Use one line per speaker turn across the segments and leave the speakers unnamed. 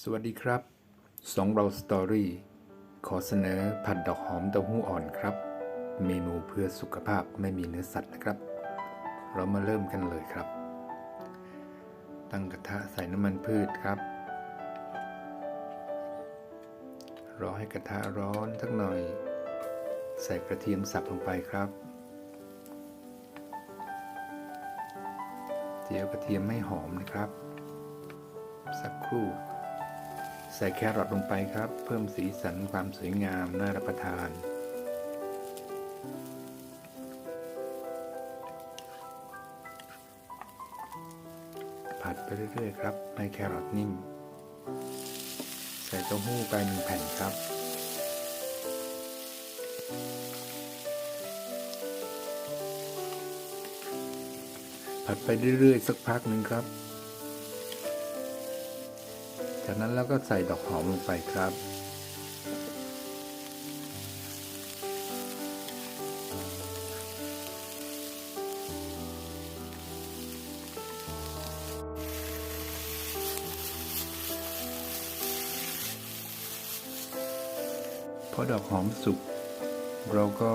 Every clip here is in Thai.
สวัสดีครับสองเราสตอรี่ขอเสนอผัดดอกหอมเต้าหู้อ่อนครับ เมนูเพื่อสุขภาพไม่มีเนื้อสัตว์นะครับ เรามาเริ่มกันเลยครับ ตั้งกระทะใส่น้ำมันพืชครับ รอให้กระทะร้อนสักหน่อย ใส่กระเทียมสับลงไปครับ เจียวกระเทียมให้หอมนะครับ สักครู่ ส่แครอทลงไปครับ เพิ่มสีสันความสวยงามน่ารับประทาน ผัดไปเรื่อยๆครับให้แครอทนิ่ม ใส่เต้าหู้ไปหนึ่งแผ่นครับผัดไปเรื่อยๆ สักพักหนึ่งครับ จากนั้นเราก็ใส่ดอกหอมลงไปครับ พอดอกหอมสุก เราก็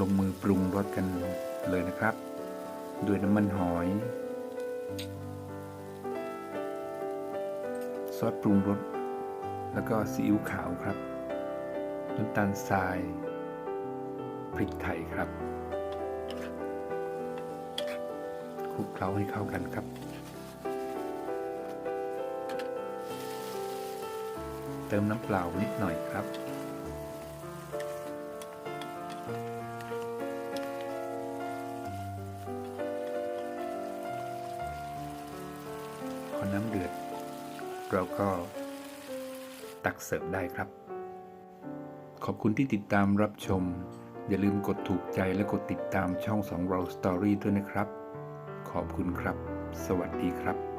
ลงมือปรุงรสกันเลยนะครับ ด้วยน้ำมันหอย ซอสปรุงรส แล้วก็ซีอิ๊วขาวครับ น้ำตาลทราย พริกไทยครับคลุกเคล้าให้เข้ากันครับ เติมน้ำเปล่านิดหน่อยครับ พอน้ำเดือด เราก็ตักเสิร์ฟได้ครับ ขอบคุณที่ติดตามรับชม อย่าลืมกดถูกใจและกดติดตามช่องสองเราสตอรี่ด้วยนะครับ ขอบคุณครับ สวัสดีครับ